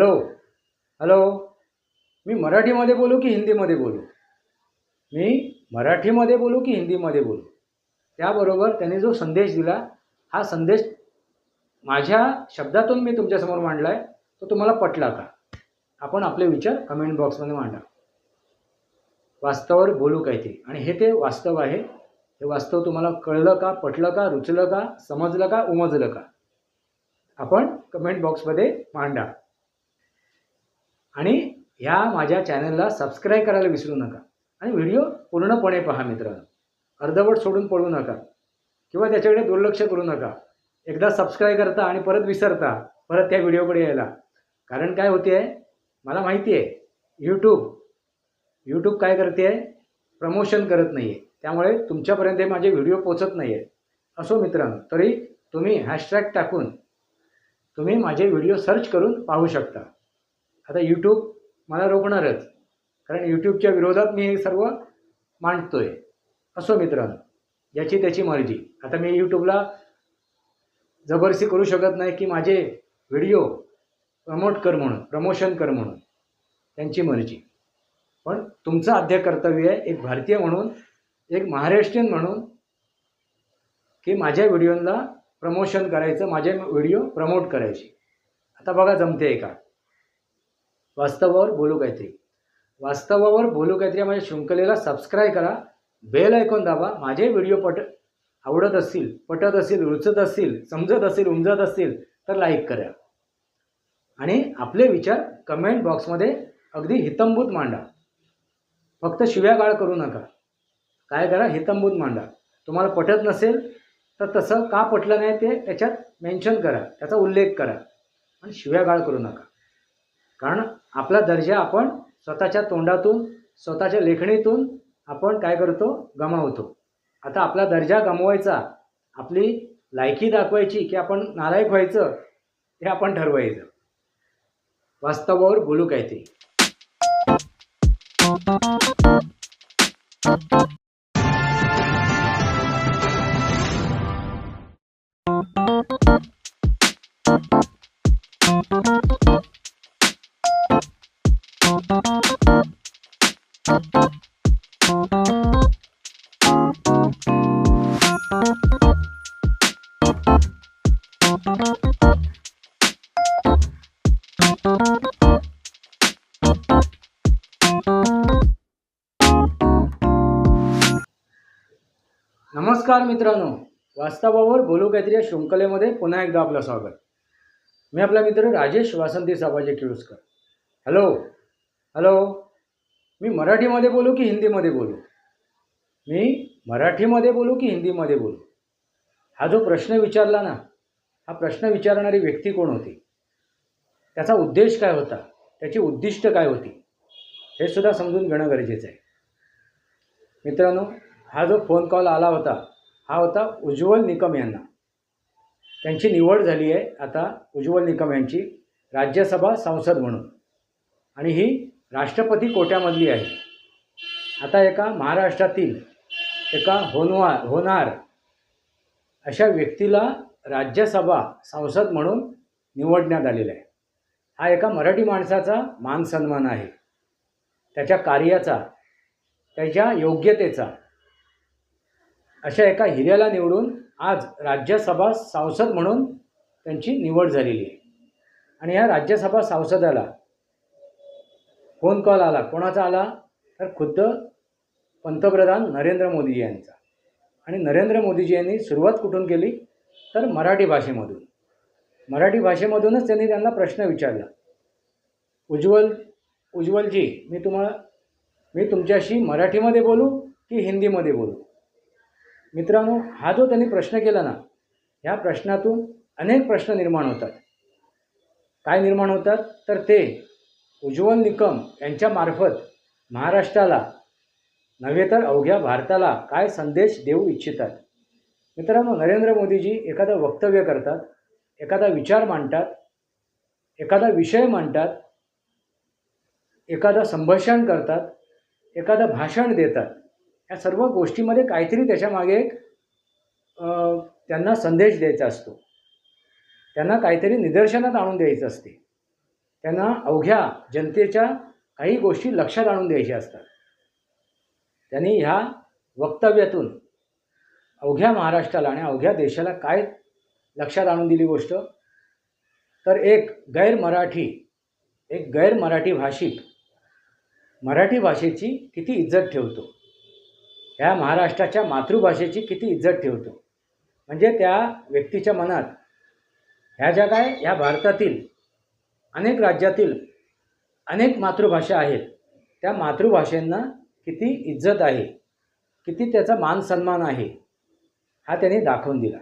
Hello hello मी मराठीमध्ये बोलू की हिंदीमध्ये बोलू? मी मराठीमध्ये बोलू की हिंदीमध्ये बोलू? त्याबरोबर त्यांनी जो संदेश दिला हा संदेश माझ्या शब्दातून मी तुमच्यासमोर मांडला आहे तो तुम्हाला पटला का? आपण आपले विचार कमेंट बॉक्समध्ये मांडा. वास्तवावर बोलू काहीतरी आणि हे ते वास्तव आहे. हे वास्तव तुम्हाला कळलं का पटलं का रुचलं का समजलं का उमजलं का? आपण कमेंट बॉक्समध्ये मांडा. आणि ह्या माझ्या चॅनलला सबस्क्राईब करायला विसरू नका. आणि व्हिडिओ पूर्णपणे पहा मित्रांनो. अर्धवट सोडून पडू नका. किंवा त्याच्याकडे दुर्लक्ष करू नका. एकदा सबस्क्राईब करता आणि परत विसरता परत त्या व्हिडिओकडे यायला. कारण काय होते आहे? मला माहिती आहे यूट्यूब यूट्यूब काय करते आहे? प्रमोशन करत नाही आहे त्यामुळे तुमच्यापर्यंत हे माझे व्हिडिओ पोचत नाही आहे असो मित्रांनो तरी तुम्ही हॅशटॅग टाकून तुम्ही माझे व्हिडिओ सर्च करून पाहू शकता. आता यूट्यूब मला रोखणारच. कारण यूट्यूबच्या विरोधात मी हे सर्व मांडतोय. असो मित्रांनो ज्याची त्याची मर्जी. आता मी यूट्यूबला जबरदस्ती करू शकत नाही की माझे व्हिडिओ प्रमोट कर म्हणून प्रमोशन कर म्हणून. त्यांची मर्जी. पण तुमचं आद्य कर्तव्य आहे एक भारतीय म्हणून एक महाराष्ट्रीयन म्हणून की माझ्या व्हिडिओला प्रमोशन करायचं माझे व्हिडिओ प्रमोट करायचे. आता बघा जमते आहे का? वास्तवावर बोलू काहीतरी वास्तवावर बोलू काहीतरी माझ्या शृंखलेला सबस्क्राईब करा बेल ऐकून दाबा माझे व्हिडिओ पट आवडत असतील पटत असतील रुचत असतील समजत असतील उमजत असतील तर लाईक करा. आणि आपले विचार कमेंट बॉक्समध्ये अगदी हितंभूत मांडा. फक्त शिव्या गाळ करू नका. काय करा? हितंभूत मांडा. तुम्हाला पटत नसेल तर तसं का पटलं नाही ते त्याच्यात मेन्शन करा. त्याचा उल्लेख करा. आणि शिव्या गाळ करू नका. कारण आपला दर्जा आपण स्वतःच्या तोंडातून स्वतःच्या लेखणीतून आपण काय करतो? गमावतो. आता आपला दर्जा गमवायचा आपली लायकी दाखवायची की आपण नालायक व्हायचं हे आपण ठरवायचं. वास्तवावर बोलू काय ते? मित्रांनो वास्तवावर बोलू काहीतरी या शृंखलेमध्ये पुन्हा एकदा आपलं स्वागत. मी आपला मित्र राजेश वासंती साबाजी किळुसकर. हॅलो हॅलो मी मराठीमध्ये बोलू की हिंदीमध्ये बोलू? मी मराठीमध्ये बोलू की हिंदीमध्ये बोलू? हा जो प्रश्न विचारला ना हा प्रश्न विचारणारी व्यक्ती कोण होती? त्याचा उद्देश काय होता? त्याची उद्दिष्ट काय होती? हे सुद्धा समजून घेणं गरजेचं आहे. मित्रांनो हा जो फोन कॉल आला होता हा होता उज्ज्वल निकम यांना. त्यांची निवड झाली आहे आता उज्ज्वल निकम यांची राज्यसभा संसद म्हणून. आणि ही राष्ट्रपती कोट्यामधली आहे. आता एका महाराष्ट्रातील एका होनवा होणार अशा व्यक्तीला राज्यसभा संसद म्हणून निवडण्यात आलेला आहे. हा एका मराठी माणसाचा मान सन्मान आहे. त्याच्या कार्याचा त्याच्या योग्यतेचा अशा एका हिऱ्याला निवडून आज राज्यसभा सांसद म्हणून त्यांची निवड झालेली आहे. आणि ह्या राज्यसभा सांसदाला फोन कॉल आला कोणाचा आला तर खुद्द पंतप्रधान नरेंद्र मोदीजी यांचा. आणि नरेंद्र मोदीजी यांनी सुरुवात कुठून केली? तर मराठी भाषेमधून. मराठी भाषेमधूनच त्यांनी त्यांना प्रश्न विचारला. उज्ज्वल उज्ज्वलजी मी तुम्हाला मी तुमच्याशी मराठीमध्ये बोलू की हिंदीमध्ये बोलू? मित्रांनो हा जो त्यांनी प्रश्न केला ना ह्या प्रश्नातून अनेक प्रश्न निर्माण होतात. काय निर्माण होतात? तर ते उज्ज्वल निकम यांच्यामार्फत महाराष्ट्राला नव्हे तर अवघ्या भारताला काय संदेश देऊ इच्छितात? मित्रांनो नरेंद्र मोदीजी एखादं वक्तव्य करतात एखादा विचार मांडतात एखादा विषय मांडतात एखादं संभाषण करतात एखादं भाषण देतात. या सर्व गोष्टीमध्ये काहीतरी त्याच्यामागे एक त्यांना संदेश द्यायचा असतो. त्यांना काहीतरी निदर्शनात आणून द्यायचं असते. त्यांना अवघ्या जनतेच्या काही गोष्टी लक्षात आणून द्यायच्या असतात. त्यांनी ह्या वक्तव्यातून अवघ्या महाराष्ट्राला आणि अवघ्या देशाला काय लक्षात आणून दिली गोष्ट? तर एक गैर मराठी एक गैर मराठी भाषिक मराठी भाषेची किती इज्जत ठेवतो? ह्या महाराष्ट्राच्या मातृभाषेची किती इज्जत ठेवतो. म्हणजे त्या व्यक्तीच्या मनात ह्या ज्या काय ह्या भारतातील अनेक राज्यातील अनेक मातृभाषा आहेत. त्या मातृभाषेंना किती इज्जत आहे किती त्याचा मान सन्मान आहे हा त्यांनी दाखवून दिला.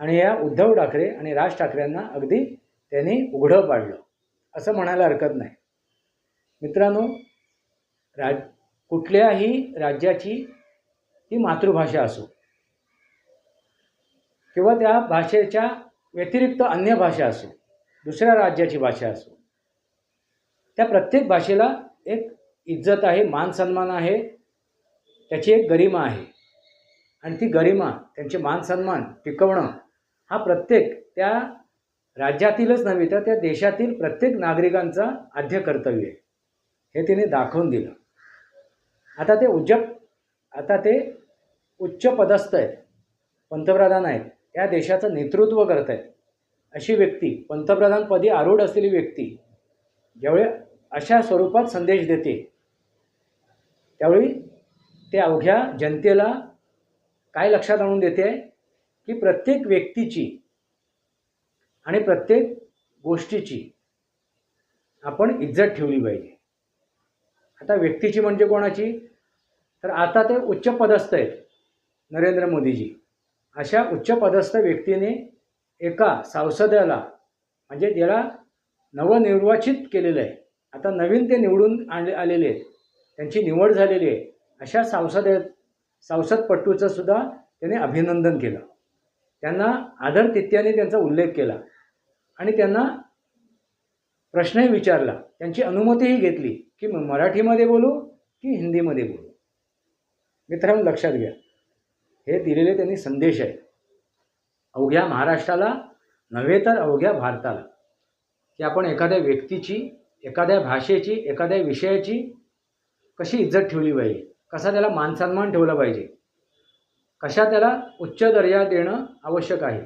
आणि या उद्धव ठाकरे आणि राज ठाकरेंना अगदी त्यांनी उघडं पाडलं. असं म्हणायला हरकत नाही. मित्रांनो राज कुठल्याही राज्याची ती मातृभाषा असो. किंवा त्या भाषेच्या व्यतिरिक्त अन्य भाषा असो दुसऱ्या राज्याची भाषा असो. त्या प्रत्येक भाषेला एक इज्जत आहे मान सन्मान आहे त्याची एक गरिमा आहे. आणि ती गरिमा त्यांचे मान सन्मान टिकवणं हा प्रत्येक त्या राज्यातीलच नव्हे तर त्या देशातील प्रत्येक नागरिकांचा आद्य कर्तव्य आहे. हे तिने दाखवून दिलं. आता ते उज्जप आता ते उच्च पदस्थ आहेत पंतप्रधान आहेत त्या देशाचं नेतृत्व करत आहेत. अशी व्यक्ती पंतप्रधानपदी आरूढ असलेली व्यक्ती ज्यावेळी अशा स्वरूपात संदेश देते त्यावेळी ते अवघ्या जनतेला काय लक्षात आणून देते आहे? की प्रत्येक व्यक्तीची आणि प्रत्येक गोष्टीची आपण इज्जत ठेवली पाहिजे. आता व्यक्तीची म्हणजे कोणाची? तर आता ते उच्च पदस्थ आहेत. नरेंद्र मोदीजी. अशा उच्चपदस्थ व्यक्तीने एका सांसदाला म्हणजे ज्याला नवनिर्वाचित केलेलं आहे आता नवीन ते निवडून आण आलेले आहेत त्यांची निवड झालेली आहे अशा संसदेत संसदपटूचं सुद्धा त्याने अभिनंदन केलं. त्यांना आदरतित्याने त्यांचा उल्लेख केला. आणि त्यांना प्रश्नही विचारला. त्यांची अनुमतीही घेतली की मराठीमध्ये बोलू की हिंदीमध्ये बोलू. मित्रांनो लक्षात घ्या. हे दिलेले त्यांनी संदेश आहे. अवघ्या महाराष्ट्राला नव्हे तर अवघ्या भारताला. की आपण एखाद्या व्यक्तीची एखाद्या भाषेची एखाद्या विषयाची कशी इज्जत ठेवली पाहिजे? कसा त्याला मानसन्मान ठेवला पाहिजे? कशा त्याला उच्च दर्जा देणं आवश्यक आहे?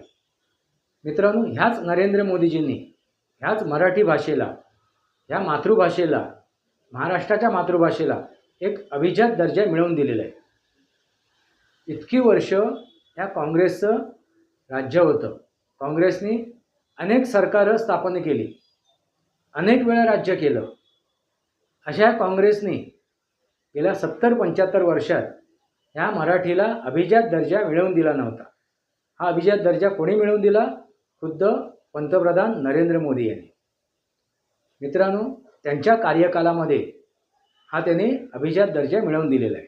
मित्रांनो ह्याच नरेंद्र मोदीजींनी ह्याच मराठी भाषेला ह्या मातृभाषेला महाराष्ट्राच्या मातृभाषेला एक अभिजात दर्जा मिळवून दिलेला आहे. इतकी वर्ष ह्या काँग्रेसचं राज्य होतं. काँग्रेसनी अनेक सरकारं स्थापन केली. अनेक वेळा राज्य केलं. अशा काँग्रेसने गेल्या सत्तर पंच्याहत्तर वर्षात ह्या मराठीला अभिजात दर्जा मिळवून दिला नव्हता. हा अभिजात दर्जा कोणी मिळवून दिला? खुद्द पंतप्रधान नरेंद्र मोदी यांनी. मित्रांनो त्यांच्या कार्यकालामध्ये हा त्यांनी अभिजात दर्जा मिळवून दिलेला आहे.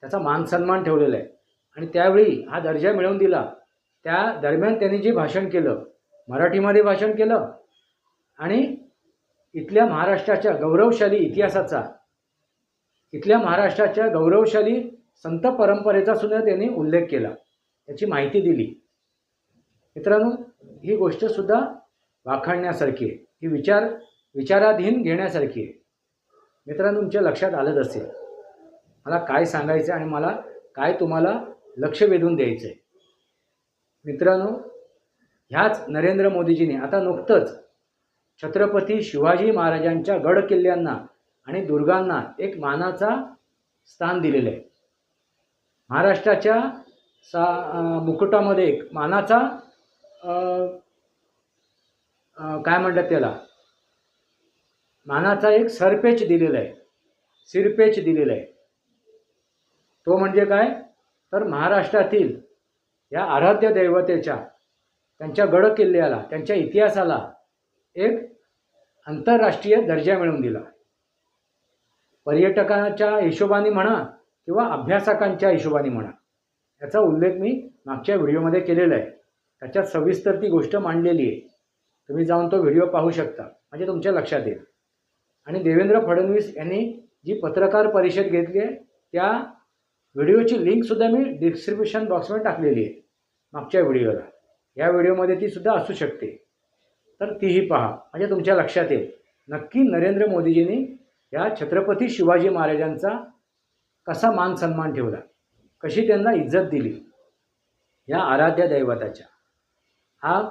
त्याचा मान सन्मान ठेवलेला आहे. आणि त्यावेळी हा दर्जा मिळवून दिला. त्या दरम्यान त्यांनी जे भाषण केलं मराठीमध्ये भाषण केलं आणि इथल्या महाराष्ट्राच्या गौरवशाली इतिहासाचा इथल्या महाराष्ट्राच्या गौरवशाली संत परंपरेचा सुद्धा त्यांनी उल्लेख केला. त्याची माहिती दिली. मित्रांनो ही गोष्टसुद्धा वाखाणण्यासारखी आहे. ही विचार विचाराधीन घेण्यासारखी आहे. मित्रांनो तुमच्या लक्षात आलंच असेल. मला काय सांगायचं आहे आणि मला काय तुम्हाला लक्ष वेधून द्यायचं आहे मित्रांनो ह्याच नरेंद्र मोदीजीने आता नुकतंच छत्रपती शिवाजी महाराजांच्या गड किल्ल्यांना आणि दुर्गांना एक मानाचा स्थान दिलेलं आहे. महाराष्ट्राच्या सा मुकुटामध्ये एक मानाचा काय म्हणतात त्याला? मानाचा एक सरपेच दिलेला आहे. सिरपेच दिलेला आहे. तो म्हणजे काय? तर महाराष्ट्रातील या आराध्य दैवतेच्या त्यांच्या गड किल्ल्याला त्यांच्या इतिहासाला एक आंतरराष्ट्रीय दर्जा मिळवून दिला. पर्यटकांच्या हिशोबाने म्हणा किंवा अभ्यासकांच्या हिशोबाने म्हणा याचा उल्लेख मी मागच्या व्हिडिओमध्ये केलेला आहे. त्याच्यात सविस्तर ती गोष्ट मांडलेली आहे. तुम्ही जाऊन तो व्हिडिओ पाहू शकता म्हणजे तुमच्या लक्षात येईल. आणि देवेंद्र फडणवीस यांनी जी पत्रकार परिषद घेतली आहे त्या व्हिडिओची लिंकसुद्धा मी डिस्क्रिप्शन बॉक्समध्ये टाकलेली आहे मागच्या व्हिडिओला. या व्हिडिओमध्ये तीसुद्धा असू शकते. तर तीही पहा म्हणजे तुमच्या लक्षात येईल. नक्की नरेंद्र मोदीजींनी या छत्रपती शिवाजी महाराजांचा कसा मान सन्मान ठेवला? कशी त्यांना इज्जत दिली? या आराध्य दैवताच्या. हा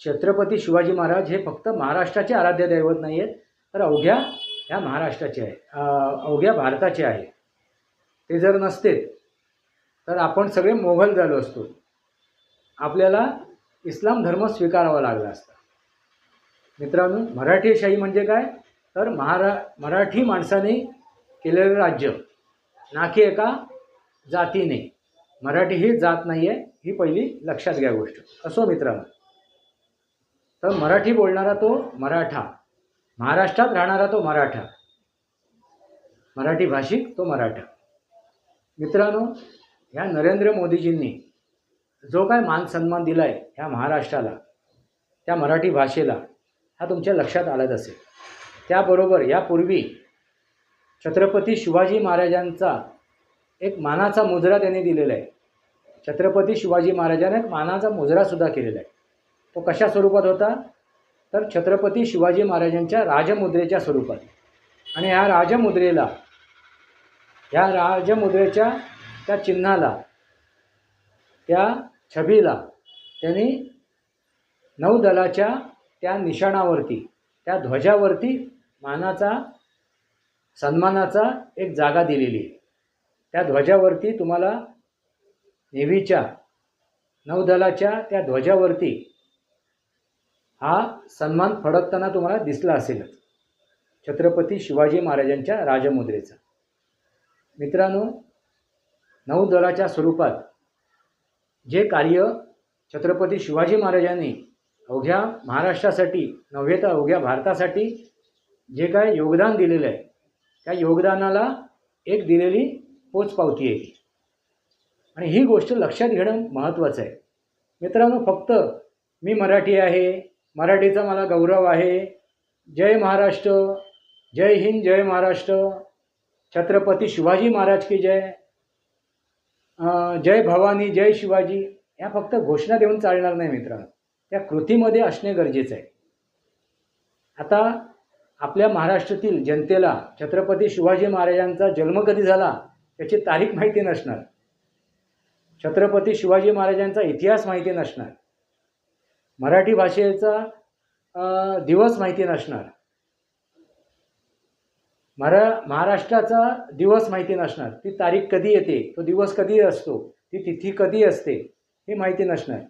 छत्रपती शिवाजी महाराज हे फक्त महाराष्ट्राचे आराध्य दैवत नाही आहेत तर अवघ्या ह्या महाराष्ट्राचे आहे अवघ्या भारताचे आहे. ते जर नसते तर आपण सगळे मोघल झालो असतो. आपल्याला इस्लाम धर्म स्वीकारावा लागला असता. मित्रांनो मराठीशाही म्हणजे काय? तर महारा मराठी माणसाने केलेलं राज्य. ना की एका जातीने. मराठी ही जात नाही आहे ही पहिली लक्षात घ्या गोष्ट. असो मित्रांनो. तर मराठी बोलणारा तो मराठा. महाराष्ट्रात राहणारा तो मराठा. मराठी भाषिक तो मराठा. मित्रांनो ह्या नरेंद्र मोदीजींनी जो काय मान सन्मान दिला आहे ह्या महाराष्ट्राला त्या मराठी भाषेला हा तुमच्या लक्षात आलाच असेल. त्याबरोबर यापूर्वी छत्रपती शिवाजी महाराजांचा एक मानाचा मुजरा त्यांनी दिलेला आहे. छत्रपती शिवाजी महाराजाने एक मानाचा मुजरासुद्धा केलेला आहे. तो कशा स्वरूपात होता? तर छत्रपती शिवाजी महाराजांच्या राजमुद्रेच्या स्वरूपात. आणि ह्या राजमुद्रेला ह्या राजमुद्रेच्या त्या चिन्हाला त्या छबीला त्यांनी नौदलाच्या त्या निशाणावरती त्या ध्वजावरती मानाचा सन्मानाचा एक जागा दिलेली. आहे त्या ध्वजावरती तुम्हाला नेव्हीच्या नौदलाच्या त्या ध्वजावरती हा सन्मान फडकताना तुम्हाला दिसला असेलच. छत्रपती शिवाजी महाराजांच्या राजमुद्रेचा. मित्रांनो नौदलाच्या स्वरूपात जे कार्य छत्रपती शिवाजी महाराजांनी अवघ्या महाराष्ट्रासाठी नव्हे तर अवघ्या भारतासाठी जे काय योगदान दिलेलं आहे त्या योगदानाला एक दिलेली पोचपावती आहे. आणि ही गोष्ट लक्षात घेणं महत्त्वाचं आहे. मित्रांनो फक्त मी मराठी आहे मराठीचा मला गौरव आहे. जय महाराष्ट्र जय हिंद जय महाराष्ट्र. छत्रपती शिवाजी महाराज की जय. जय भवानी जय शिवाजी. ह्या फक्त घोषणा देऊन चालणार नाही मित्रांनो. त्या कृतीमध्ये असणे गरजेचं आहे. आता आपल्या महाराष्ट्रातील जनतेला छत्रपती शिवाजी महाराजांचा जन्म कधी झाला त्याची तारीख माहिती नसणार. छत्रपती शिवाजी महाराजांचा इतिहास माहिती नसणार. मराठी भाषेचा दिवस माहिती नसणार. मरा महाराष्ट्राचा दिवस माहिती नसणार. ती तारीख कधी येते? तो दिवस कधी असतो? ती तिथी कधी असते? हे माहिती नसणार.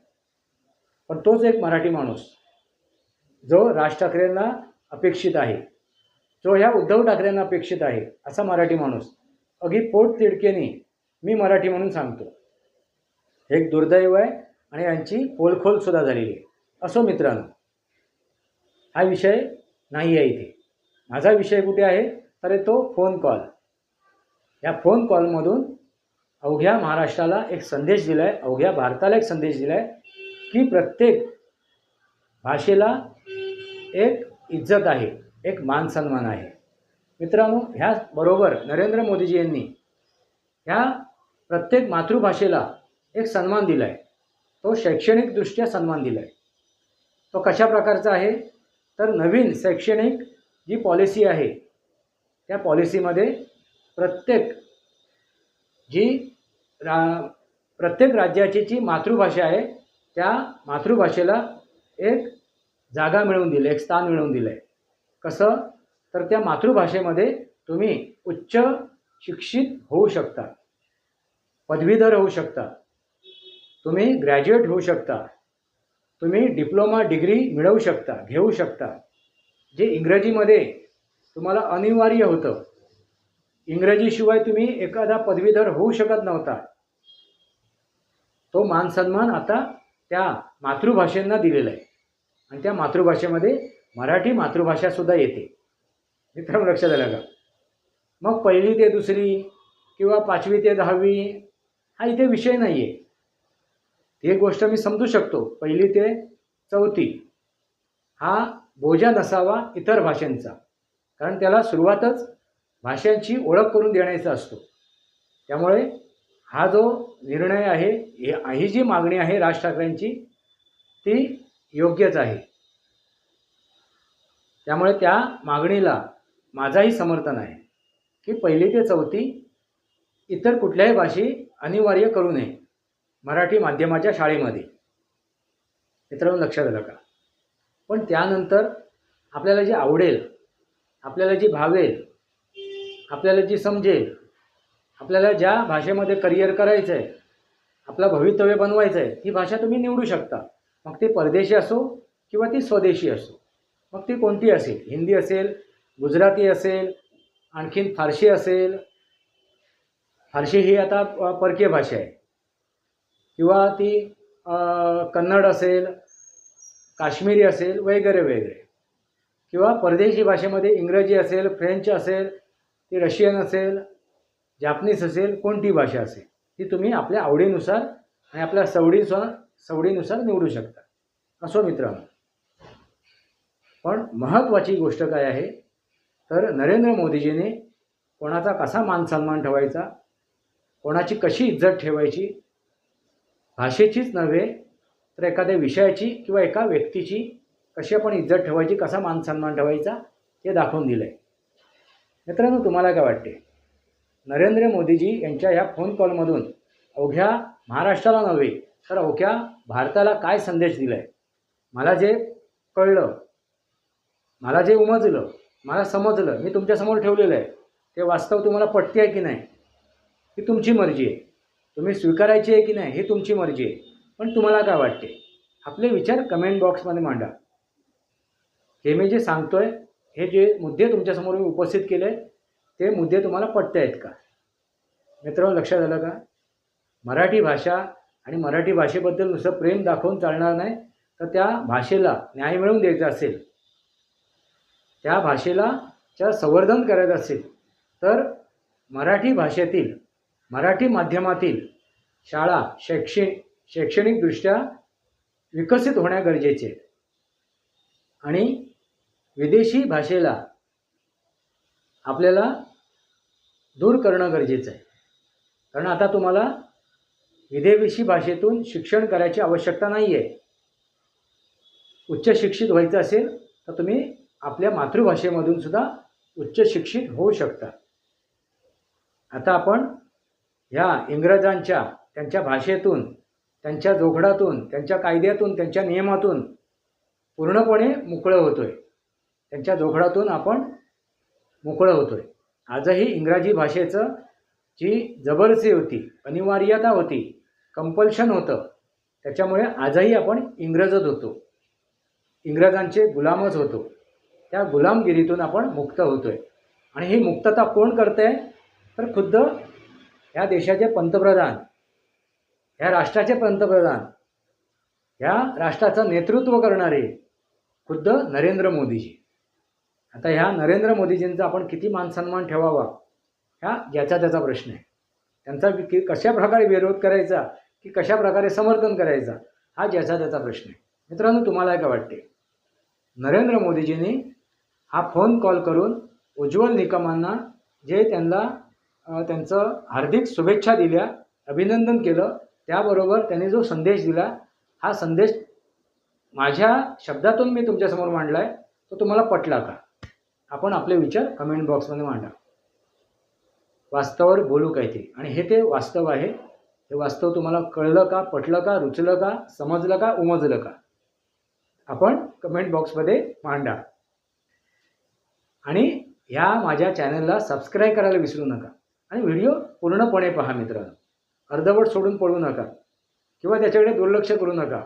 पण तोच एक मराठी माणूस जो राज ठाकरेंना अपेक्षित आहे. जो ह्या उद्धव ठाकरेंना अपेक्षित आहे असा मराठी माणूस. अगदी पोट तिडकेने मी मराठी म्हणून सांगतो. एक दुर्दैव आहे आणि यांची पोलखोलसुद्धा झालेली आहे. असो मित्रांनो हा विषय नाही आहे इथे. माझा विषय कुठे आहे? तर तो फोन कॉल या फोन कॉलमधून अवघ्या महाराष्ट्राला एक संदेश दिला आहे अवघ्या भारताला एक संदेश दिला आहे की प्रत्येक भाषेला एक इज्जत आहे एक मान सन्मान आहे. मित्रांनो ह्याचबरोबर नरेंद्र मोदीजी यांनी ह्या प्रत्येक मातृभाषेला एक सन्मान दिला आहे तो शैक्षणिकदृष्ट्या सन्मान दिला आहे तो कशा प्रकारचा आहे? तर नवीन शैक्षणिक जी पॉलिसी आहे त्या पॉलिसीमध्ये प्रत्येक जी रा प्रत्येक राज्याची जी मातृभाषा आहे त्या मातृभाषेला एक जागा मिळवून दिली एक स्थान मिळवून दिलं आहे कसं? तर त्या मातृभाषेमध्ये तुम्ही उच्च शिक्षित होऊ शकता पदवीधर होऊ शकता तुम्ही ग्रॅज्युएट होऊ शकता तुम्ही डिप्लोमा डिग्री मिळवू शकता घेऊ शकता. जे इंग्रजीमध्ये तुम्हाला अनिवार्य होतं. इंग्रजीशिवाय तुम्ही एखादा पदवीधर होऊ शकत नव्हता. तो मान सन्मान आता त्या मातृभाषेंना दिलेला आहे. आणि त्या मातृभाषेमध्ये मराठी मातृभाषासुद्धा येते. मित्रांनो लक्षात आलं का? मग पहिली ते दुसरी किंवा पाचवी ते दहावी हा इथे विषय नाही आहे ती एक गोष्ट मी समजू शकतो. पहिली ते चौथी हा बोजा नसावा इतर भाषांचा. कारण त्याला सुरुवातच भाषांची ओळख करून देण्याचा असतो. त्यामुळे हा जो निर्णय आहे ही- जी मागणी आहे राज ठाकरेंची ती योग्यच आहे. त्यामुळे त्या मागणीला माझाही समर्थन आहे की पहिली ते चौथी इतर कुठल्याही भाषी अनिवार्य करू नये मराठी माध्यमाच्या शाळेमध्ये. मित्रांनो लक्षात आलं का? पण त्यानंतर आपल्याला जे आवडेल आपल्याला जी भावेल आपल्याला जी समजेल आपल्याला ज्या भाषेमध्ये करिअर करायचं आहे आपलं भवितव्य बनवायचं आहे ही भाषा तुम्ही निवडू शकता. मग ती परदेशी असो किंवा ती स्वदेशी असो. मग ती कोणती असेल? हिंदी असेल गुजराती असेल आणखीन फारशी असेल. फारशी ही आता परकीय भाषा आहे. किंवा ती कन्नड असेल काश्मीरी असेल वगैरे वगैरे. किंवा परदेशी भाषेमध्ये इंग्रजी असेल फ्रेंच असेल ती रशियन असेल जापनीस असेल कोणती भाषा असेल ती तुम्ही आपल्या आवडीनुसार आणि आपल्या सवडीनुसार सवडीनुसार निवडू शकता. असो मित्रांनो. पण महत्त्वाची गोष्ट काय आहे? तर नरेंद्र मोदीजीने कोणाचा कसा मान सन्मान ठेवायचा कोणाची कशी इज्जत ठेवायची भाषेचीच नव्हे तर एखाद्या विषयाची किंवा एका व्यक्तीची कशी आपण इज्जत ठेवायची कसा मान सन्मान ठेवायचा हे दाखवून दिलं आहे मित्रांनो तुम्हाला काय वाटते? नरेंद्र मोदीजी यांच्या ह्या फोन कॉलमधून अवघ्या महाराष्ट्राला नव्हे तर अवघ्या भारताला काय संदेश दिला आहे मला जे कळलं मला जे उमजलं मला समजलं मी तुमच्यासमोर ठेवलेलं आहे ते वास्तव तुम्हाला पटते आहे की नाही? ही तुमची मर्जी आहे. तुम्ही स्वीकारायची आहे की नाही ही तुमची मर्जी आहे. पण तुम्हाला काय वाटते? आपले विचार कमेंट बॉक्समध्ये मांडा. हे मी जे सांगतोय हे जे मुद्दे तुमच्यासमोर मी उपस्थित केले ते मुद्दे तुम्हाला पटते आहेत का? मित्रांनो लक्षात आलं का? मराठी भाषा आणि मराठी भाषेबद्दल नुसतं प्रेम दाखवून चालणार नाही तर त्या भाषेला न्याय मिळवून द्यायचा असेल त्या भाषेला च्या संवर्धन करायचं असेल तर मराठी भाषेतील मराठी माध्यमातील शाळा शैक्षणिक शैक्षणिकदृष्ट्या विकसित होण्या गरजेचे आणि विदेशी भाषेला आपल्याला दूर करणं गरजेचं आहे. कारण आता तुम्हाला विदेशी भाषेतून शिक्षण करायची आवश्यकता नाही आहे उच्च शिक्षित व्हायचं असेल तर तुम्ही आपल्या मातृभाषेमधून सुद्धा उच्च शिक्षित होऊ शकता. आता आपण ह्या इंग्रजांच्या त्यांच्या भाषेतून त्यांच्या जोखडातून त्यांच्या कायद्यातून त्यांच्या नियमातून पूर्णपणे मोकळं होतो आहे त्यांच्या जोखडातून आपण मोकळं होतो आहे आजही इंग्रजी भाषेचं जी जबरदस्ती होती अनिवार्यता होती कंपल्शन होतं त्याच्यामुळे आजही आपण इंग्रजच होतो. इंग्रजांचे गुलामच होतो. त्या गुलामगिरीतून आपण मुक्त होतो आहे आणि ही मुक्तता कोण करते? आहे तर खुद्द ह्या देशाचे पंतप्रधान ह्या राष्ट्राचे पंतप्रधान ह्या राष्ट्राचं नेतृत्व करणारे खुद्द नरेंद्र मोदीजी. आता ह्या नरेंद्र मोदीजींचा आपण किती मानसन्मान ठेवावा? ह्या ज्याचा त्याचा प्रश्न आहे. त्यांचा कि कशा प्रकारे विरोध करायचा? की कशा प्रकारे समर्थन करायचा? हा ज्याचा त्याचा प्रश्न आहे. मित्रांनो तुम्हाला काय वाटते. नरेंद्र मोदीजींनी हा फोन कॉल करून उज्ज्वल निकमांना जे त्यांना त्यांचं हार्दिक शुभेच्छा दिल्या अभिनंदन केलं त्याबरोबर त्यांनी जो संदेश दिला हा संदेश माझ्या शब्दातून मी तुमच्यासमोर मांडला आहे तो तुम्हाला पटला का? आपण आपले विचार कमेंट बॉक्समध्ये मांडा. वास्तवावर बोलू काय ते? आणि हे ते वास्तव आहे. हे वास्तव तुम्हाला कळलं का पटलं का रुचलं का समजलं का उमजलं का? आपण कमेंट बॉक्समध्ये मांडा. आणि ह्या माझ्या चॅनलला सबस्क्राईब करायला विसरू नका. आणि व्हिडिओ पूर्णपणे पहा मित्रांनो. अर्धवट सोडून पडू नका. किंवा त्याच्याकडे दुर्लक्ष करू नका.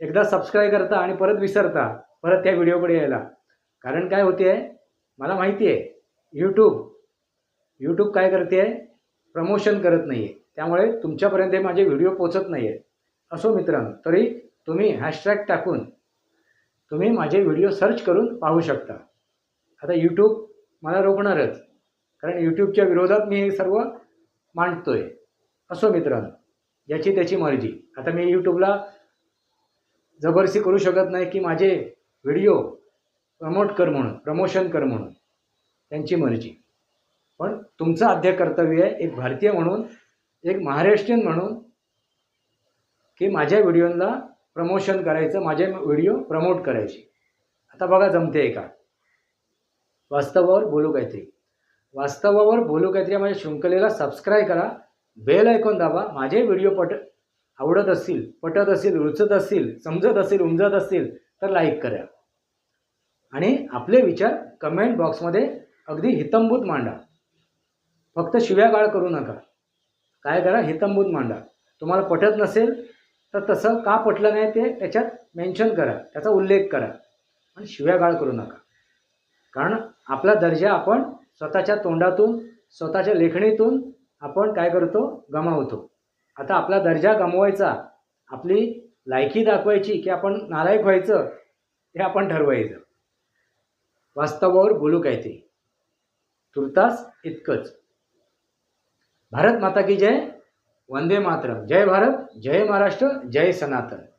एकदा सबस्क्राईब करता आणि परत विसरता. परत त्या व्हिडिओकडे यायला. कारण काय होते आहे मला माहिती आहे यूट्यूब यूट्यूब काय करते आहे? प्रमोशन करत नाही आहे त्यामुळे तुमच्यापर्यंत हे माझे व्हिडिओ पोचत नाही आहे असो मित्रांनो तरी तुम्ही हॅशटॅग टाकून तुम्ही माझे व्हिडिओ सर्च करून पाहू शकता. आता यूट्यूब मला रोखणारच कारण यूट्यूबच्या विरोधात मी हे सर्व मांडतो आहे असो मित्रांनो ज्याची त्याची मर्जी. आता मी यूट्यूबला जबरदस्ती करू शकत नाही की माझे व्हिडिओ प्रमोट कर म्हणून प्रमोशन कर म्हणून त्यांची मर्जी. पण तुमचं आद्य कर्तव्य आहे एक भारतीय म्हणून एक महाराष्ट्रीयन म्हणून की माझ्या व्हिडिओला प्रमोशन करायचं माझे व्हिडिओ प्रमोट करायचे. आता बघा जमते आहे का? वास्तवावर बोलू काहीतरी. वास्तवावर बोलू काहीतरी माझ्या शृंखलेला सबस्क्राईब करा बेल ऐकून दाबा माझे व्हिडिओ पट आवडत असतील पटत असतील रुचत असतील समजत असतील उमजत असतील तर लाईक करा. आणि आपले विचार कमेंट बॉक्समध्ये अगदी हितंभूत मांडा. फक्त शिव्यागाळ करू नका. काय करा? हितंभूत मांडा. तुम्हाला पटत नसेल तर तसं का पटलं नाही ते त्याच्यात मेन्शन करा. त्याचा उल्लेख करा. आणि शिव्यागाळ करू नका. कारण आपला दर्जा आपण स्वतःच्या तोंडातून स्वतःच्या लेखणीतून आपण काय करतो? गमावतो. आता आपला दर्जा गमवायचा आपली लायकी दाखवायची की आपण नालायक व्हायचं हे आपण ठरवायचं. वास्तवावर बोलू काय ते? तुर्तास इतकंच. भारत माता की जय वंदे मातरम. जय भारत जय महाराष्ट्र जय सनातन.